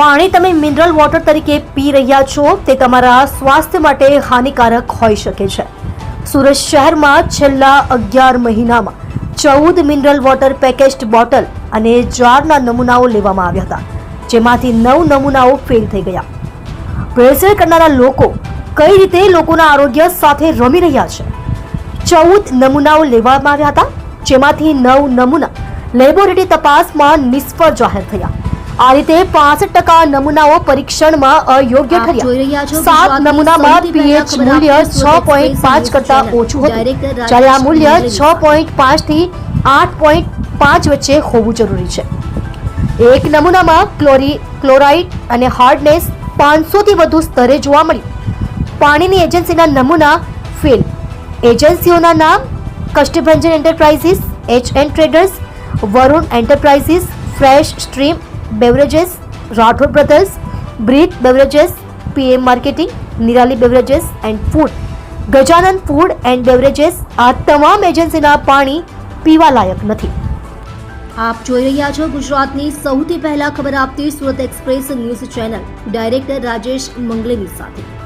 પાણી તમે mineral water તરીકે પી રહ્યા છો, તે તમારા સ્વાસ્થ્ય માટે હાનિકારક હોઈ શકે છે. સુરત શહેરમાં છેલ્લા અગિયાર મહિનામાં ચૌદ મિનરલ વોટર પેકેજ્ડ બોટલ અને જારના નમૂનાઓ લેવામાં આવ્યા હતા, જેમાંથી નવ નમૂનાઓ ફેલ થઈ ગયા. ભેળસેળ કરનારા લોકો કઈ રીતે લોકોના આરોગ્ય સાથે રમી રહ્યા છે? ચૌદ નમૂનાઓ લેવામાં આવ્યા હતા, જેમાંથી નવ નમૂના લેબોરેટરી તપાસમાં નિષ્ફળ જાહેર થયા. આ રીતે પાસઠ ટકા નમૂનાઓ પરીક્ષણમાં અયોગ્ય છો સાત નમૂનામાં પીએચ મૂલ્ય છ પોઈન્ટ પાંચ કરતા ઓછું હતું. જ્યારે આ મૂલ્ય છ પોઈન્ટ પાંચથી આઠ પોઈન્ટ પાંચ વચ્ચે હોવું જરૂરી છે. એક નમૂનામાં ક્લોરી ક્લોરાઇડ અને હાર્ડનેસ પાંચસોથી વધુ સ્તરે જોવા મળી. પાણીની એજન્સીના નમૂના ફેલ એજન્સીઓના નામ Kashtabhanjan enterprises H N traders Varun enterprises fresh stream beverages Rathod brothers breath beverages PM marketing Nirali beverages and food Gajanand food and beverages આ તમામ એજન્સીના પાણી પીવા લાયક નથી. આપ જોઈ રહ્યા છો ગુજરાતની સૌથી પહેલા ખબર આપતી Surat express news channel. Director Rajesh મંગલેની સાથે.